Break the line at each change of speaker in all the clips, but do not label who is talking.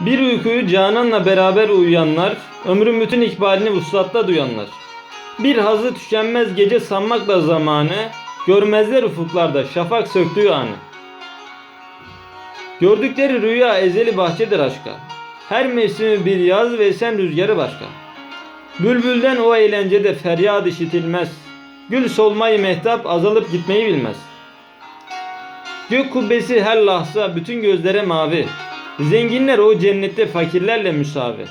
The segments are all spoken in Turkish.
Bir uykuyu cananla beraber uyuyanlar, ömrün bütün ikbalini vuslatta duyanlar. Bir hazı tükenmez gece sanmakla zamanı, görmezler ufuklarda şafak söktüğü anı. Gördükleri rüya ezeli bahçedir aşka. Her mevsimi bir yaz ve esen rüzgarı başka. Bülbülden o eğlencede feryat işitilmez. Gül solmayı mehtap azalıp gitmeyi bilmez. Gök kubbesi her lahza bütün gözlere mavi. Zenginler o cennette fakirlerle müsavi.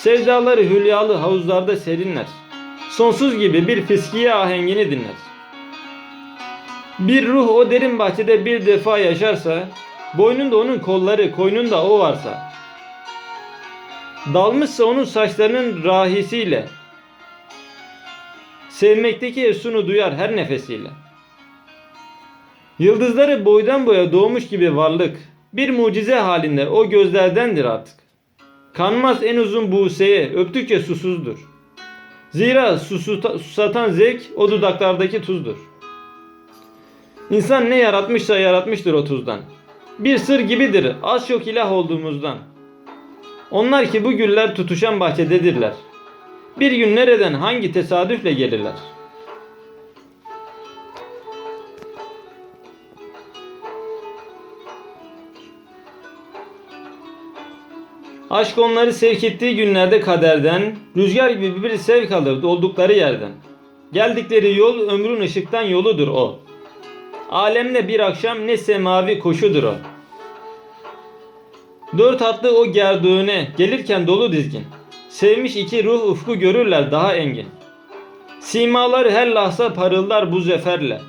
Sevdaları hülyalı havuzlarda serinler. Sonsuz gibi bir fiskiye ahengini dinler. Bir ruh o derin bahçede bir defa yaşarsa, boynunda onun kolları, koynunda o varsa, dalmışsa onun saçlarının rahisiyle, sevmekteki efsunu duyar her nefesiyle. Yıldızları boydan boya doğmuş gibi varlık, bir mucize halinde o gözlerdendir artık. Kanmaz en uzun buğseye, öptükçe susuzdur. Zira susuta- susatan zevk o dudaklardaki tuzdur. İnsan ne yaratmışsa yaratmıştır o tuzdan. Bir sır gibidir az çok ilah olduğumuzdan. Onlar ki bu güller tutuşan bahçededirler. Bir gün nereden hangi tesadüfle gelirler? Aşk onları sevk ettiği günlerde kaderden, rüzgar gibi bir sevk alır oldukları yerden. Geldikleri yol ömrün ışıktan yoludur o. Alemle bir akşam ne semavi koşudur o. Dört atlı o gerduğune gelirken dolu dizgin. Sevmiş iki ruh ufku görürler daha engin. Simaları her lahza parıldar bu zeferle.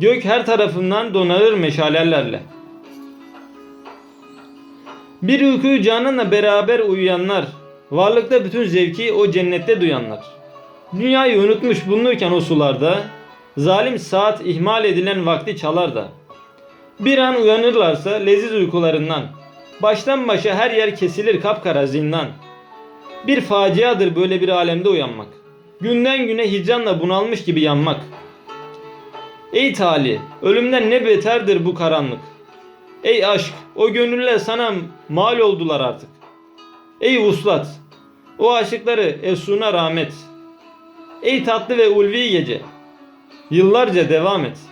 Gök her tarafından donarır meşalelerle. Bir uykuyu canınla beraber uyuyanlar, varlıkta bütün zevki o cennette duyanlar. Dünyayı unutmuş bulunurken o sularda, zalim saat ihmal edilen vakti çalar da. Bir an uyanırlarsa leziz uykularından, baştan başa her yer kesilir kapkara zindan. Bir faciadır böyle bir alemde uyanmak. Günden güne hicranla bunalmış gibi yanmak. Ey tali, ölümden ne beterdir bu karanlık. Ey aşk, o gönüller sana mal oldular artık. Ey vuslat, o aşıkları efsuna rahmet. Ey tatlı ve ulvi gece, yıllarca devam et.''